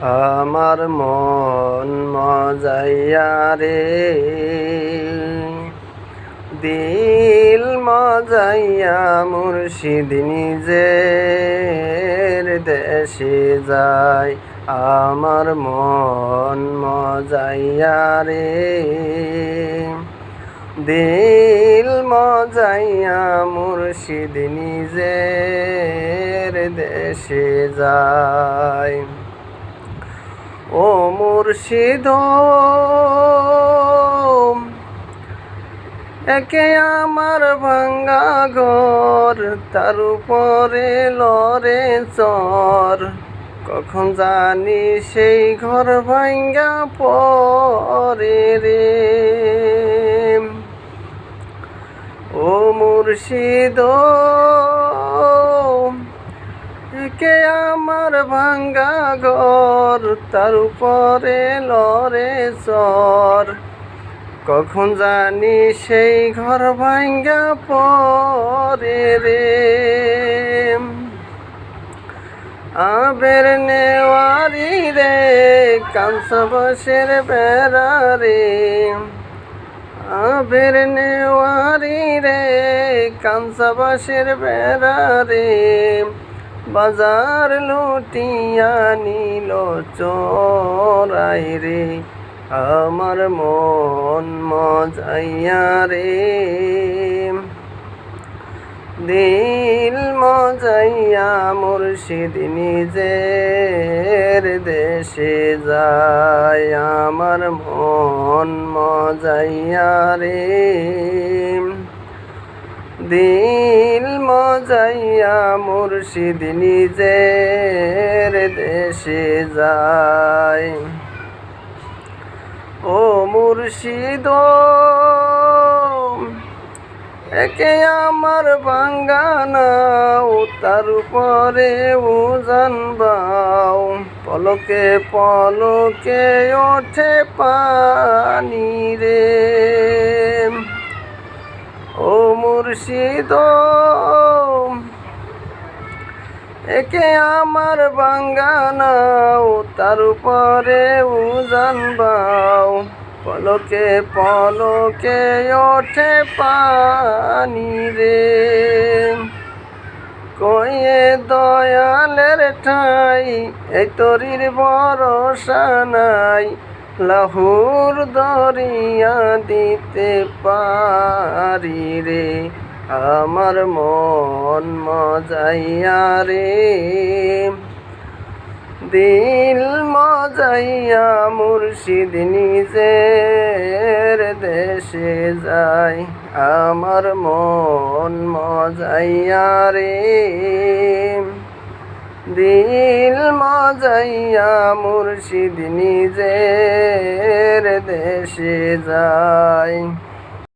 আমার মন মজাইয়া রে। দিল মজাইয়া মুর্শিদ নিজের দেশে যায়। আমার মন মজাইয়া রে। দিল মজাইয়া মুর্শিদ নিজের দেশে যায়। ও মুর্শিদ, একে আমার ভাঙ্গা ঘর, তার উপরে লরে চর কখন জানি সেই ঘর ভাঙ্গা পরে রে। ও মুর্শিদ কে আমার ভাঙ্গা ঘর? তার উপরে লরে চর কখন জানি সেই ঘর ভাঙ্গা পরে রে। আবের নেওয়ারি রে কাঁস বসের বেড়া রে। আবের নেওয়ারি রে কাঁসা বাসের বেড়া রে। বাজার লুটিয়া নিল চোরাই রে, আমার মন মজাইয়া রে। দিল মজাইয়া মুর্শিদ নিজের দেশে যায়, আমার মন মজাইয়া রে। দিল মজাইয়া মুর্শিদ নিজের দেশে যায় ও মুর্শিদ, একে আমার বাঙ্গানা তার উপরে উজান বাও। পলকে পলকে ওঠে পানি রে। ও মুর্শিদ একে আমার বাঙ্গানা তার উপরে উজান বাও। পলকে পলকে ওঠে পানি রে। কয়ে দয়ালের ঠাই, এই তরির ভরসা নাই। লাহুর দরিয়া দিতে পারি রে। আমার মন মজাইয়া রে। দিল মজাইয়া মুর্শিদ নিজের দেশে যায় আমার মন মজাইয়া রে। দিল মজাইয়া মুর্শিদ নিজের দেশে যায়